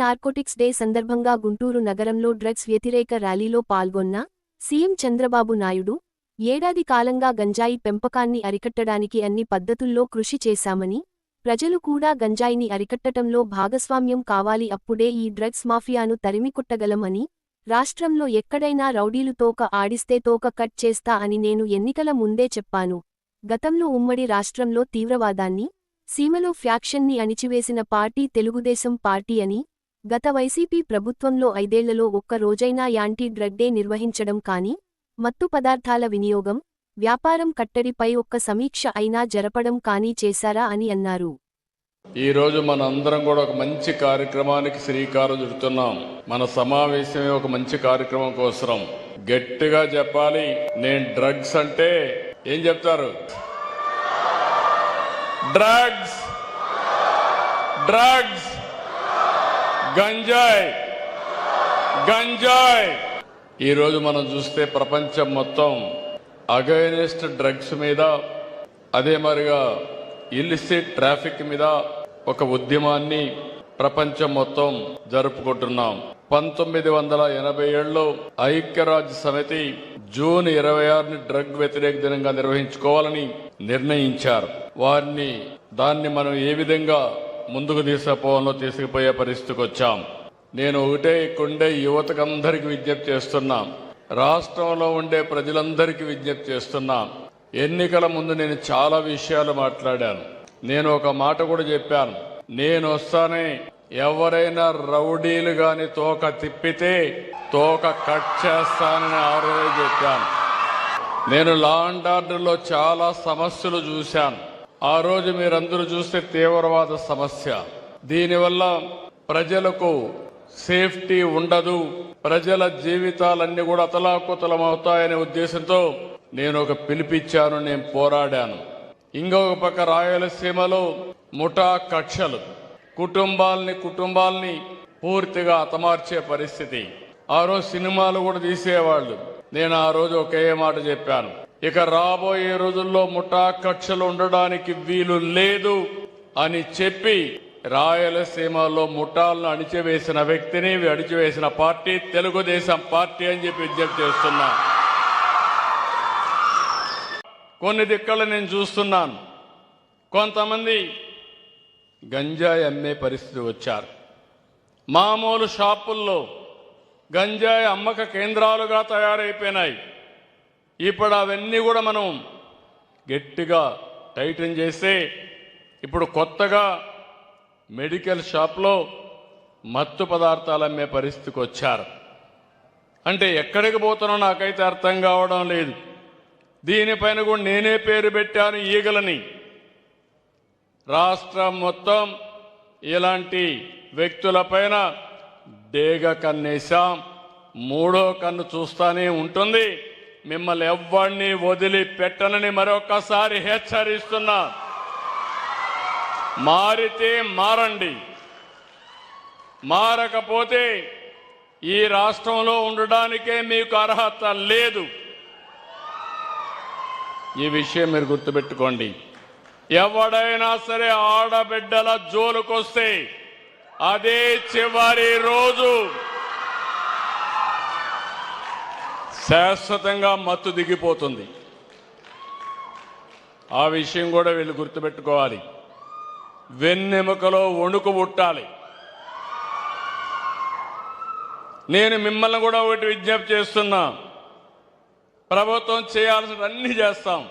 Narcotics day సందర్భంగా గుంటూరు నగరంలో drugs వ్యతిరేక ర్యాలీలో పాల్గొన్న సీఎం చంద్రబాబు నాయుడు ఏడాది కాలంగా గంజాయి పెంపకాన్ని అరికట్టడానికి అన్ని పద్ధతుల్లో కృషి చేశామని ప్రజలు కూడా గంజాయిని అరికట్టటంలో భాగస్వామ్యం కావాలి అప్పుడే ఈ డ్రగ్స్ మాఫియాను తరిమికొట్టగలమని రాష్ట్రంలో ఎక్కడైనా రౌడీలు తోక ఆడిస్తే తోక కట్ చేస్తా అని నేను ఎన్నికల ముందే చెప్పాను. గతంలో ఉమ్మడి రాష్ట్రంలో తీవ్రవాదాన్ని సీమలో ఫ్యాక్షన్ని అణిచివేసిన పార్టీ తెలుగుదేశం పార్టీ అని గత వైసీపీ ప్రభుత్వంలో ఐదేళ్ళలో ఒక్క రోజైనా యాంటీ డ్రగ్ డే నిర్వహించడం కానీ మత్తు పదార్థాల వినియోగం వ్యాపారం కట్టడిపై ఒక్క సమీక్ష అయినా జరపడం కానీ చేశారా అని అన్నారు. ఈ రోజు మన అందరం కూడా ఒక మంచి కార్యక్రమానికి శ్రీకారం చుడుతున్నాం. మన సమావేశమే ఒక మంచి కార్యక్రమం కోసం గట్టిగా చెప్పాలి నేను డ్రగ్స్ అంటే ఏం చెప్తారు? డ్రగ్స్! డ్రగ్స్! గంజాయ్. గంజాయ్. ఈరోజు మనం చూస్తే ప్రపంచం మొత్తం అగైనెస్ట్ డ్రగ్స్ మీద అదే మరిగా ఇల్లిసిట్ ట్రాఫిక్ మీద ఒక ఉద్యమాన్ని ప్రపంచం మొత్తం జరుపుకుంటున్నాం. పంతొమ్మిది వందల ఎనభై ఏడులో ఐక్యరాజ్య సమితి జూన్ ఇరవై ఆరుని డ్రగ్ వ్యతిరేక దినంగా నిర్వహించుకోవాలని నిర్ణయించారు. వారిని దాన్ని మనం ఏ విధంగా ముందుకు తీసుకుపోవడంలో తీసుకుపోయే పరిస్థితికి వచ్చాం. నేను ఒకటే ఇక్కడుండే అందరికీ విజ్ఞప్తి చేస్తున్నా. రాష్ట్రంలో ఉండే ప్రజలందరికీ విజ్ఞప్తి చేస్తున్నా. ఎన్నికల ముందు నేను చాలా విషయాలు మాట్లాడాను. నేను ఒక మాట కూడా చెప్పాను. నేను వస్తానే ఎవరైనా రౌడీలు గాని తోక తిప్పితే తోక కట్ చేస్తానని ఆ రోజే చెప్పాను. నేను లా అండ్ ఆర్డర్లో చాలా సమస్యలు చూశాను. ఆ రోజు మీరందరూ చూస్తే తీవ్రవాద సమస్య. దీనివల్ల ప్రజలకు సేఫ్టీ ఉండదు. ప్రజల జీవితాలన్నీ కూడా అతలాకుతలం అవుతాయనే ఉద్దేశంతో నేను ఒక పిలిపిచ్చాను నేను పోరాడాను. ఇంకొక పక్క రాయలసీమలో ముఠా కక్షలు. కుటుంబాల్ని కుటుంబాల్ని పూర్తిగా హతమార్చే పరిస్థితి. ఆ రోజు సినిమాలు కూడా తీసేవాళ్ళు. నేను ఆ రోజు ఒకే మాట చెప్పాను. ఇక రాబోయే రోజుల్లో ముఠా కక్షలు ఉండడానికి వీలు లేదు అని చెప్పి రాయలసీమలో ముఠాలను అణిచివేసిన వ్యక్తిని అణిచివేసిన పార్టీ తెలుగుదేశం పార్టీ అని చెప్పి విజ్ఞప్తి చేస్తున్నా. కొన్ని దిక్కలు నేను చూస్తున్నాను. కొంతమంది గంజాయి అమ్మే పరిస్థితి వచ్చారు. మామూలు షాపుల్లో గంజాయి అమ్మక కేంద్రాలుగా తయారైపోయినాయి. ఇప్పుడు అవన్నీ కూడా మనం గట్టిగా టైటన్ చేస్తే ఇప్పుడు కొత్తగా మెడికల్ షాప్లో మత్తు పదార్థాలు అమ్మే పరిస్థితికి వచ్చారు. అంటే ఎక్కడికి పోతున్నా నాకైతే అర్థం కావడం లేదు. దీనిపైన కూడా నేనే పేరు పెట్టాను ఈగలని. రాష్ట్రం మొత్తం ఇలాంటి వ్యక్తులపైన డేగ కన్నేశాం. మూడో కన్ను చూస్తానే ఉంటుంది. మిమ్మల్ని ఎవ్వడిని వదిలి పెట్టనని మరొకసారి హెచ్చరిస్తున్నా. మారితే మారండి. మారకపోతే ఈ రాష్ట్రంలో ఉండడానికే మీకు అర్హత లేదు. ఈ విషయం మీరు గుర్తుపెట్టుకోండి. ఎవడైనా సరే ఆడబిడ్డల జోలుకొస్తే అదే చివరి రోజు. శాశ్వతంగా మత్తు దిగిపోతుంది. ఆ విషయం కూడా వీళ్ళు గుర్తుపెట్టుకోవాలి. వెన్నెముకలో వణుకు పుట్టాలి. నేను మిమ్మల్ని కూడా ఒకటి విజ్ఞప్తి చేస్తున్నా. ప్రభుత్వం చేయాల్సిన అన్ని చేస్తాం.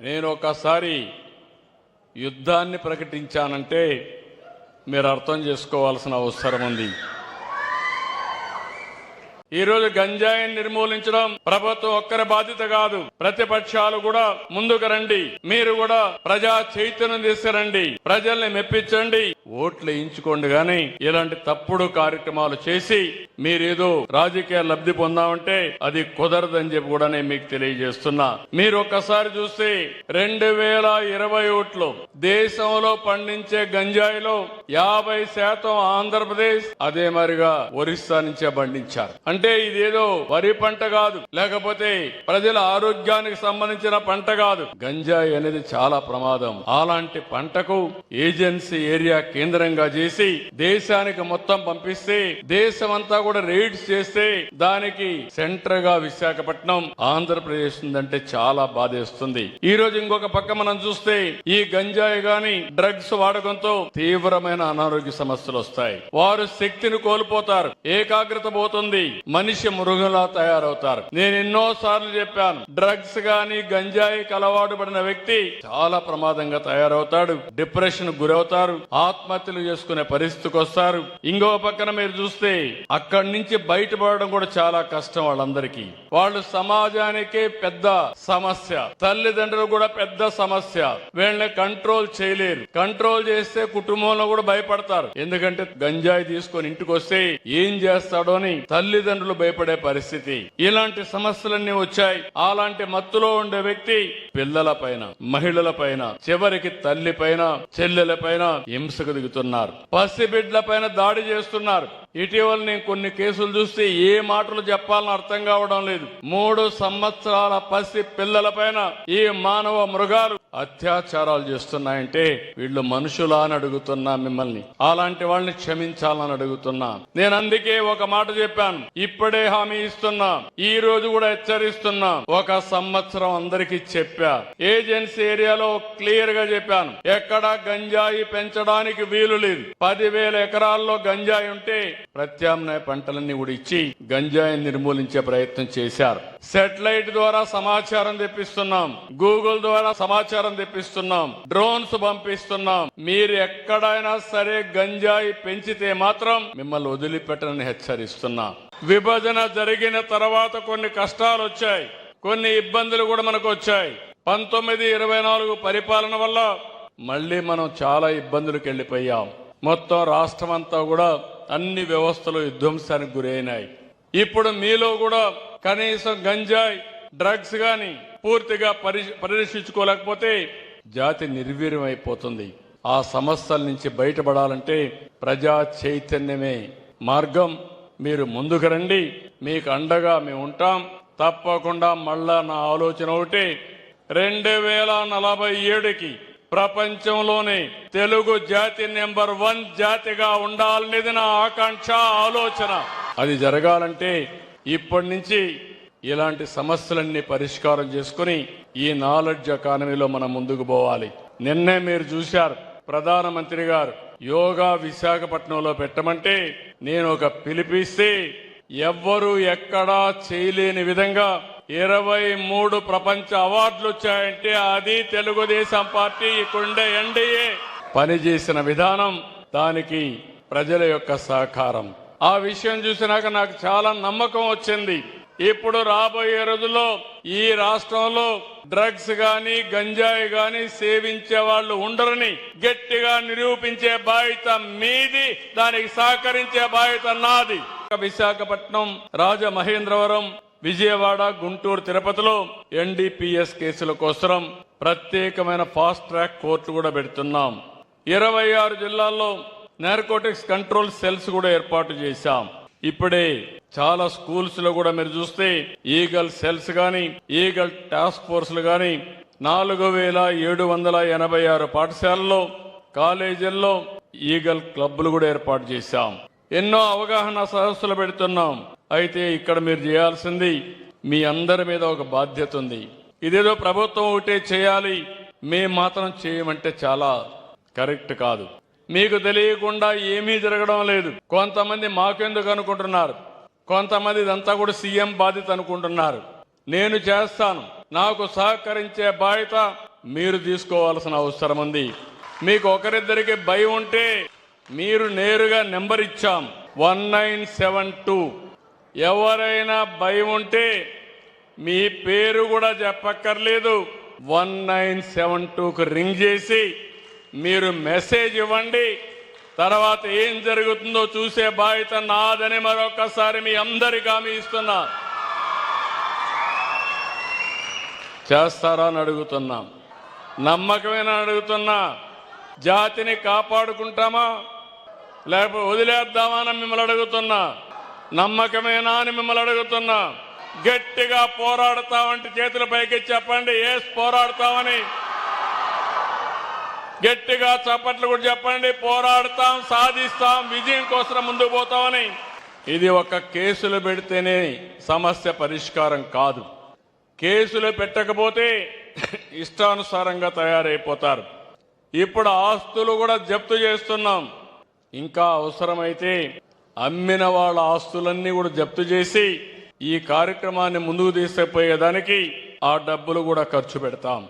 నేను ఒకసారి యుద్ధాన్ని ప్రకటించానంటే మీరు అర్థం చేసుకోవాల్సిన అవసరం ఉంది. ఈ రోజు గంజాయిని నిర్మూలించడం ప్రభుత్వం ఒక్కరి బాధ్యత కాదు. ప్రతిపక్షాలు కూడా ముందుకు రండి. మీరు కూడా ప్రజా చైతన్యం తీసుకురండి. ప్రజల్ని మెప్పించండి. ఓట్లు వేయించుకోండి గాని ఇలాంటి తప్పుడు కార్యక్రమాలు చేసి మీరేదో రాజకీయ లబ్ధి పొందామంటే అది కుదరదని చెప్పి కూడా నేను మీకు తెలియజేస్తున్నా. మీరు ఒక్కసారి చూస్తే రెండు వేల ఇరవై ఒకటిలో దేశంలో పండించే గంజాయిలో యాభై శాతం ఆంధ్రప్రదేశ్ అదే మరిగా ఒరిస్సా నుంచే పండించారు. అంటే ఇదేదో వరి పంట కాదు. లేకపోతే ప్రజల ఆరోగ్యానికి సంబంధించిన పంట కాదు. గంజాయి అనేది చాలా ప్రమాదం. అలాంటి పంటకు ఏజెన్సీ ఏరియా కేంద్రంగా చేసి దేశానికి మొత్తం పంపిస్తే దేశం అంతా కూడా రైడ్స్ చేస్తే దానికి సెంటర్గా విశాఖపట్నం ఆంధ్రప్రదేశ్ ఉందంటే చాలా బాధేస్తుంది. ఈ రోజు ఇంకొక పక్క మనం చూస్తే ఈ గంజాయి గాని డ్రగ్స్ వాడకంతో తీవ్రమైన అనారోగ్య సమస్యలు వస్తాయి. వారు శక్తిని కోల్పోతారు. ఏకాగ్రత పోతుంది. మనిషి మృగంలా తయారవుతారు. నేను ఎన్నో సార్లు చెప్పాను. డ్రగ్స్ గాని గంజాయికి అలవాటు పడిన వ్యక్తి చాలా ప్రమాదంగా తయారవుతాడు. డిప్రెషన్ గురవుతారు. ఆత్మహత్యలు చేసుకునే పరిస్థితికి వస్తారు. ఇంకో పక్కన మీరు చూస్తే అక్కడి నుంచి బయటపడడం కూడా చాలా కష్టం వాళ్ళందరికీ. వాళ్ళు సమాజానికే పెద్ద సమస్య. తల్లిదండ్రులు కూడా పెద్ద సమస్య. వీళ్ళని కంట్రోల్ చేయలేరు. కంట్రోల్ చేస్తే కుటుంబంలో కూడా భయపడతారు. ఎందుకంటే గంజాయి తీసుకొని ఇంటికి వస్తే ఏం చేస్తాడో అని తల్లిదండ్రులు భయపడే పరిస్థితి. ఇలాంటి సమస్యలన్నీ వచ్చాయి. అలాంటి మత్తులో ఉండే వ్యక్తి పిల్లల పైన మహిళల పైన చివరికి తల్లి పైన చెల్లెల పైన హింసకు దిగుతున్నారు. పసిబిడ్ల పైన దాడి చేస్తున్నారు. ఇటీవల నేను కొన్ని కేసులు చూస్తే ఏ మాటలు చెప్పాలని అర్థం కావడం లేదు. మూడు సంవత్సరాల పసి పిల్లల పైన ఈ మానవ మృగాలు అత్యాచారాలు చేస్తున్నాయంటే వీళ్ళు మనుషులా అని అడుగుతున్నా మిమ్మల్ని. అలాంటి వాళ్ళని క్షమించాలని అడుగుతున్నా. నేను అందుకే ఒక మాట చెప్పాను. ఇప్పుడే హామీ ఇస్తున్నా. ఈ రోజు కూడా హెచ్చరిస్తున్నా. ఒక సంవత్సరం అందరికీ చెప్పా. ఏజెన్సీ ఏరియాలో క్లియర్గా చెప్పాను. ఎక్కడ గంజాయి పెంచడానికి వీలు లేదు. పదివేల ఎకరాల్లో గంజాయి ఉంటే ప్రత్యామ్నాయ పంటలన్నీ కూడా ఇచ్చి గంజాయిని నిర్మూలించే ప్రయత్నం చేశారు. సెటిలైట్ ద్వారా సమాచారం తెప్పిస్తున్నాం. గూగుల్ ద్వారా సమాచారం తెప్పిస్తున్నాం. డ్రోన్స్ పంపిస్తున్నాం. మీరు ఎక్కడైనా సరే గంజాయి పెంచితే మాత్రం మిమ్మల్ని వదిలిపెట్టనని హెచ్చరిస్తున్నా. విభజన జరిగిన తర్వాత కొన్ని కష్టాలు వచ్చాయి. కొన్ని ఇబ్బందులు కూడా మనకు వచ్చాయి. పంతొమ్మిది ఇరవై నాలుగు పరిపాలన వల్ల మళ్ళీ మనం చాలా ఇబ్బందులకు వెళ్ళిపోయాం. మొత్తం రాష్ట్రం అంతా కూడా అన్ని వ్యవస్థలు విధ్వంసానికి గురైనాయి. ఇప్పుడు మీలో కూడా కనీసం గంజాయి డ్రగ్స్ గాని పూర్తిగా పరి పరిరక్షించుకోలేకపోతే జాతి నిర్వీర్యం అయిపోతుంది ఆ సమస్యల నుంచి బయటపడాలంటే ప్రజా చైతన్యమే మార్గం. మీరు ముందుకు రండి మీకు అండగా మేము ఉంటాం. తప్పకుండా మళ్ళా నా ఆలోచన ఒకటి. రెండు వేల నలభై ఏడుకి ప్రపంచంలోనే తెలుగు జాతి నెంబర్ వన్ జాతిగా ఉండాలనేది నా ఆకాంక్ష ఆలోచన. అది జరగాలంటే ఇప్పటి నుంచి ఇలాంటి సమస్యలన్నీ పరిష్కారం చేసుకుని ఈ నాలెడ్జ్ ఎకానమీలో మనం ముందుకు పోవాలి. నిన్నే మీరు చూశారు ప్రధానమంత్రి గారు యోగా విశాఖపట్నంలో పెట్టమంటే నేను ఒక పిలిపిస్తే ఎవ్వరూ ఎక్కడా చేయలేని విధంగా ఇరవై మూడు ప్రపంచ అవార్డులు వచ్చాయంటే అది తెలుగుదేశం పార్టీ ఇక్కడుండే ఎన్డీఏ. పనిచేసిన విధానం దానికి ప్రజల యొక్క సహకారం. ఆ విషయం చూసినాక నాకు చాలా నమ్మకం వచ్చింది. ఇప్పుడు రాబోయే రోజుల్లో ఈ రాష్ట్రంలో డ్రగ్స్ గాని గంజాయి గాని సేవించే వాళ్ళు ఉండరని గట్టిగా నిరూపించే బాధ్యత మీది దానికి సహకరించే బాధ్యత నాది. విశాఖపట్నం రాజమహేంద్రవరం విజయవాడ గుంటూరు తిరుపతిలో ఎన్డీపీఎస్ కేసుల కోసం ప్రత్యేకమైన ఫాస్ట్ ట్రాక్ కోర్టు కూడా పెడుతున్నాం. ఇరవై ఆరు జిల్లాల్లో నార్కోటిక్స్ కంట్రోల్ సెల్స్ కూడా ఏర్పాటు చేశాం. ఇప్పుడే చాలా స్కూల్స్లో కూడా మీరు చూస్తే ఈగల్ సెల్స్ గాని ఈగల్ టాస్క్ ఫోర్స్లు గాని నాలుగు వేల ఏడు వందల ఎనభై ఆరు పాఠశాలల్లో కాలేజీల్లో ఈగల్ క్లబ్లు కూడా ఏర్పాటు చేశాం. ఎన్నో అవగాహన సదస్సులు పెడుతున్నాం. అయితే ఇక్కడ మీరు చేయాల్సింది మీ అందరి మీద ఒక బాధ్యత ఉంది. ఇదేదో ప్రభుత్వం ఒకటే చేయాలి. మేము మాత్రం చేయమంటే చాలా కరెక్ట్ కాదు. మీకు తెలియకుండా ఏమీ జరగడం లేదు. కొంతమంది మాకెందుకు అనుకుంటున్నారు? కొంతమంది ఇదంతా కూడా సీఎం బాధ్యత అనుకుంటున్నారు. నేను చేస్తాను. నాకు సహకరించే బాధ్యత మీరు తీసుకోవాల్సిన అవసరం ఉంది. మీకు ఒకరిద్దరికి భయం ఉంటే మీరు నేరుగా నెంబర్ ఇచ్చాం. One nine seven two. ఎవరైనా భయం ఉంటే మీ పేరు కూడా చెప్పక్కర్లేదు. వన్ నైన్ సెవెన్ టూకు రింగ్ చేసి మీరు మెసేజ్ ఇవ్వండి. తర్వాత ఏం జరుగుతుందో చూసే బాధ్యత నాదని మరొకసారి మీ అందరికీ హామీ ఇస్తున్నా. చేస్తారా అని అడుగుతున్నాం. నమ్మకమేనా అడుగుతున్నా. జాతిని కాపాడుకుంటామా? లేకపోతే వదిలేద్దామని మిమ్మల్ని అడుగుతున్నా. నమ్మకమేనా అని మిమ్మల్ని అడుగుతున్నా. గట్టిగా పోరాడతామంటే చేతుల పైకి చెప్పండి. ఏస్ పోరాడతామని గట్టిగా చప్పట్లు కూడా చెప్పండి. పోరాడతాం సాధిస్తాం విజయం కోసం ముందుకు పోతామని. ఇది ఒక కేసులు పెడితేనే సమస్య పరిష్కారం కాదు. కేసులు పెట్టకపోతే ఇష్టానుసారంగా తయారైపోతారు. ఇప్పుడు ఆస్తులు కూడా జప్తు చేస్తున్నాం. ఇంకా అవసరమైతే అమ్మిన వాళ్ళ ఆస్తులన్నీ కూడా జప్తు చేసి ఈ కార్యక్రమాన్ని ముందుకు తీసుకుపోయేదానికి ఆ డబ్బులు కూడా ఖర్చు పెడతాం.